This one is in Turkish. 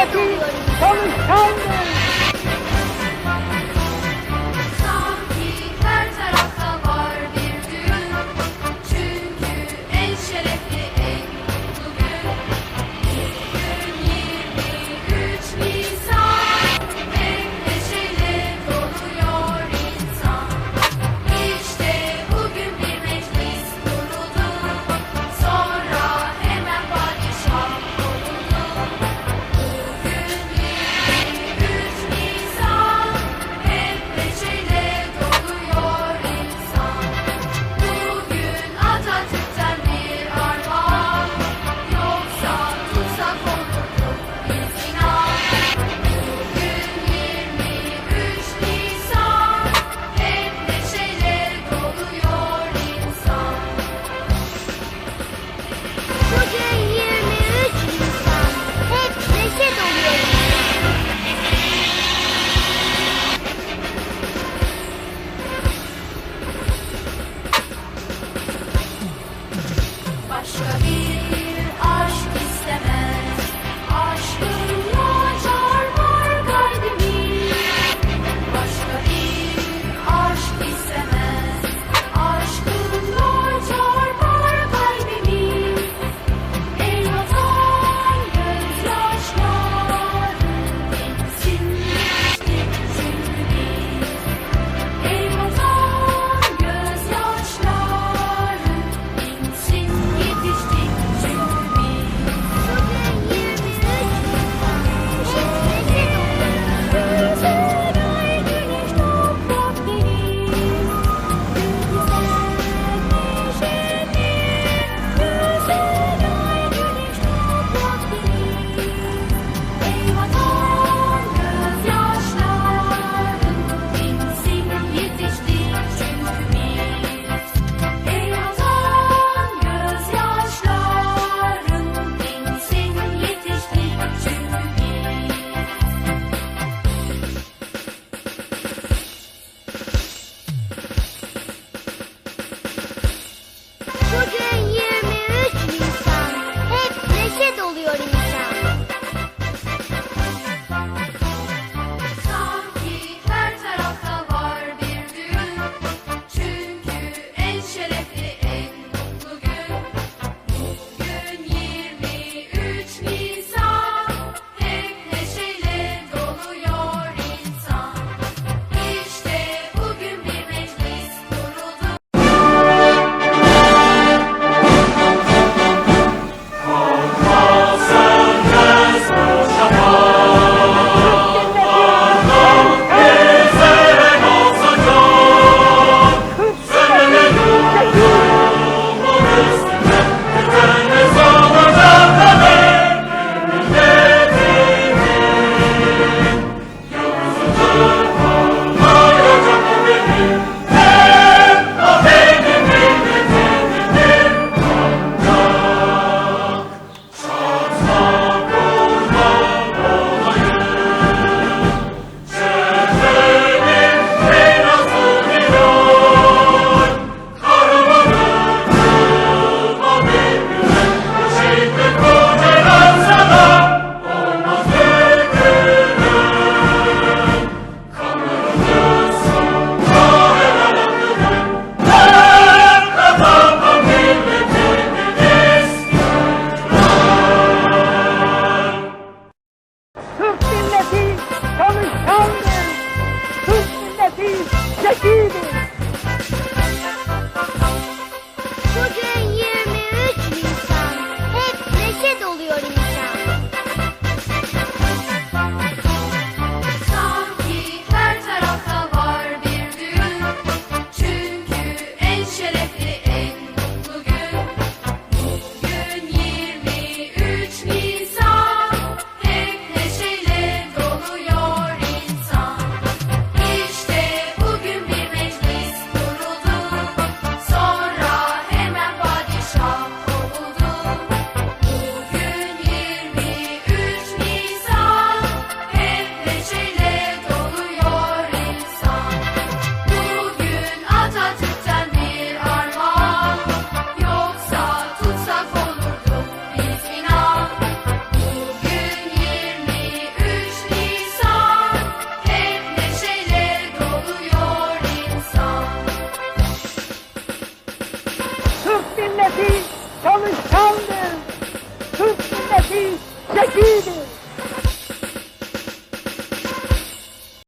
Becky, Thomas Townsend. Russia. Milleti çalışkandır. Türk milleti zekidir.